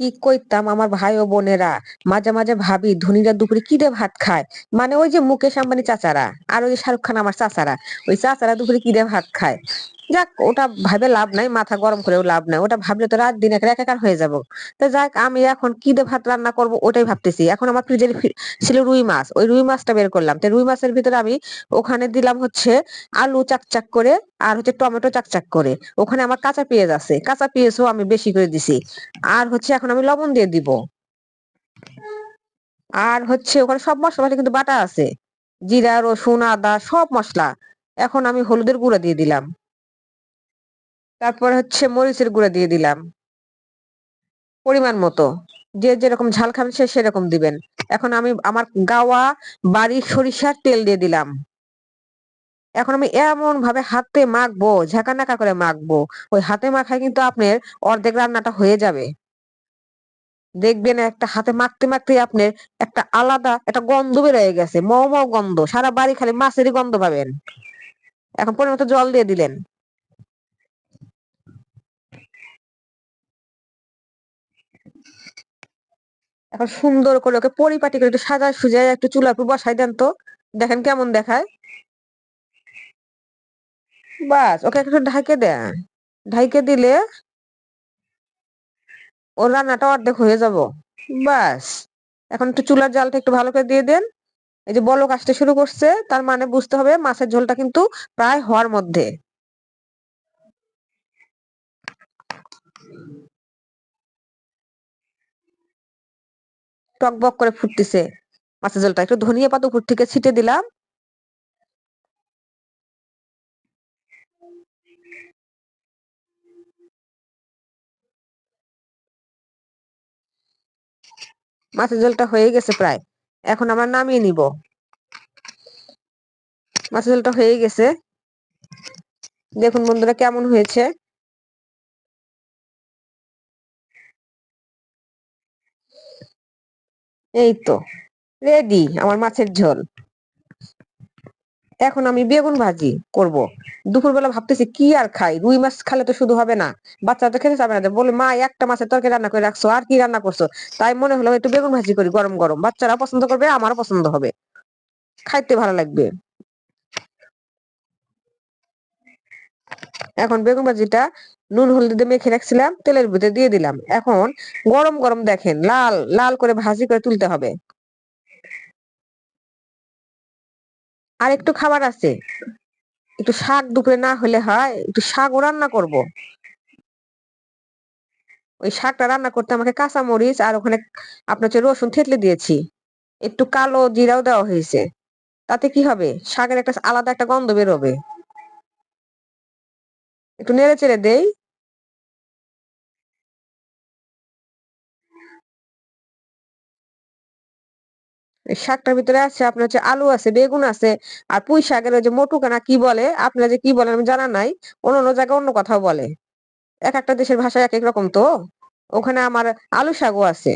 কি কইতাম আমার ভাই ও বোনেরা? মাঝে মাঝে ভাবি, ধনীরা দুপুরে কি দিয়ে ভাত খায়? মানে ওই যে মুকেশ আম্বানি চাচারা আর ওই যে শাহরুখ খান আমার চাচারা, ওই চাচারা দুপুরে কি দিয়ে ভাত খায়? যাক, ওটা ভাবে লাভ নাই, মাথা গরম করেও লাভ নাই। ওটা ভাবলে তো রাত দিন এক একাকার হয়ে যাব। তো যাক, আমি এখন কি দিয়ে ভাত রান্না করব ওটাই ভাবতেছি। এখন আমার ফ্রিজের ছিল রুই মাছ। ওই রুই মাছটা বের করলাম। তো রুই মাছের ভিতরে আমি ওখানে দিলাম হচ্ছে আলু চাকচাক করে আর হচ্ছে টমেটো চাকচাক করে। ওখানে আমার কাঁচা পেঁয়াজ আছে। কাঁচা পেঁয়াজও আমি বেশি করে দিছি। আর হচ্ছে এখন আমি লবণ দিয়ে দিব। আর হচ্ছে ওখানে সব মশলা কিন্তু বাটা আছে। জিরা, রসুন, আদা, সব মশলা। এখন আমি হলুদের গুঁড়া দিয়ে দিলাম। তারপর হচ্ছে মরিচের গুঁড়া দিয়ে দিলাম। পরিমাণ মতো। যে যেরকম ঝাল খাবেন সে সেরকম দিবেন। এখন আমি আমার গাওয়া বাড়ির সরিষার তেল দিয়ে দিলাম। এখন আমি এমন ভাবে হাতে মাখবো ঝাঁকা নাকা করে মাখবো। ওই হাতে মাখায় কিন্তু আপনার অর্ধেক রান্নাটা হয়ে যাবে। দেখবেন একটা হাতে মাখতে মাখতে আপনার একটা আলাদা একটা গন্ধ বেরোয় গেছে ম ম গন্ধ। সারা বাড়ি খালি মাছেরই গন্ধ পাবেন। এখন পরিমাণ জল দিয়ে দিলেন। এখন সুন্দর করে ওকে পরিপাটি করে একটু সাজা সুজায় একটু চুলার উপর বসাই দেন তো। দেখেন কেমন দেখায়। বাস, ওকে একটু ঢাকে দেন। ঢাইকে দিলে ওর রান্নাটা অর্ধেক হয়ে যাব। বাস, এখন একটু চুলার জালটা একটু ভালো করে দিয়ে দেন। এই যে বলক আসতে শুরু করছে, তার মানে বুঝতে হবে মাছের ঝোলটা কিন্তু প্রায় হওয়ার মধ্যে। টক বক করে ফুটতেছে। মাছের ঝোলটা। একটু ধনিয়া পাতা উপর থেকে ছিটে দিলাম। মাছের ঝোলটা হয়ে গেছে প্রায়। এখন আমরা নামিয়ে নিব। মাছের ঝোলটা হয়ে গেছে। দেখুন বন্ধুরা কেমন হয়েছে। এই তো রেডি আমার মাছের ঝোল। এখন আমি বেগুন ভাজি করব। দুপুরবেলা ভাবতেছি কি আর খাই? রুই মাছ খালে তো শুধু হবে না। বাচ্চা তো খেতে চাবে না। বলে, মা, একটা মাছের তরকারি রান্না করে রাখছো, আর কি রান্না করছ? তাই মনে হলো একটু বেগুন ভাজি করি গরম গরম। বাচ্চারা পছন্দ করবে, আমারও পছন্দ হবে। খাইতে ভালো লাগবে। এখন বেগুন ভাজিটা নুন, হলদি দিয়ে মেখে রাখছিলাম, তেলের ভিতরে দিয়ে দিলাম। এখন গরম গরম দেখেন, লাল লাল করে ভাজি করে তুলতে হবে। আর একটু খাবার আছে। একটু শাক দুপুরে না হলে হয়, একটু শাকও রান্না করব। ওই শাকটা রান্না করতে আমাকে কাঁচা মরিচ আর ওখানে আপনার হচ্ছে রসুন থেতলে দিয়েছি। একটু কালো জিরাও দেওয়া হয়েছে। তাতে কি হবে? শাকের একটা আলাদা একটা গন্ধ বেরোবে। একটু নেড়ে চেড়ে দেই। শাকটার ভিতরে আছে আপনার হচ্ছে আলু আছে, বেগুন আছে আর পুঁই শাকের ওই যে মটুকানা কি বলে? আপনারা যে কি বলেন আমি জানা নাই, অন্য অন্য জায়গায় অন্য কথাও বলে। এক একটা দেশের ভাষা এক এক রকম তো? ওখানে আমার আলু শাকও আছে।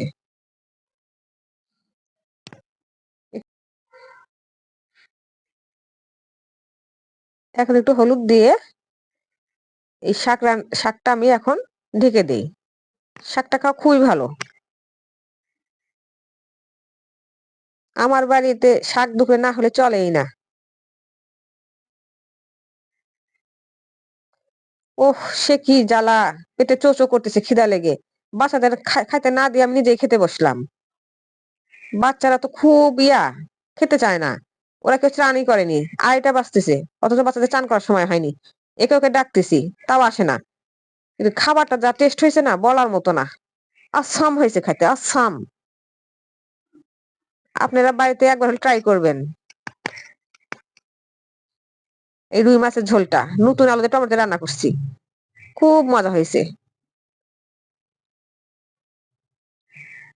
এখন একটু হলুদ দিয়ে এই শাক শাকটা আমি এখন ঢেকে দিই। শাকটা খাওয়া খুবই ভালো। আমার বাড়িতে শাক দুপুরে না হলে চলেই না। ওহ, সে কি জ্বালা! পেটে চোচো করতেছে, খিদা লেগে। বাচ্চাদের খাইতে না দিয়ে আমি নিজেই খেতে বসলাম। বাচ্চারা তো খুব ইয়া, খেতে চায় না। ওরা কেউ চানই করেনি। আড়াইটা বাঁচতেছে অথচ বাচ্চাদের চান করার সময় হয়নি। একে ওকে ডাকতেছি, তাও আসে না। কিন্তু খাবারটা যা টেস্ট হয়েছে না, বলার মতো না। আসাম হয়েছে খাইতে, আসাম। আপনারা বাড়িতে একবার ট্রাই করবেন। এই রুই মাছের ঝোলটা, নতুন আলুতে টমেটো রান্না করছি। খুব মজা হয়েছে।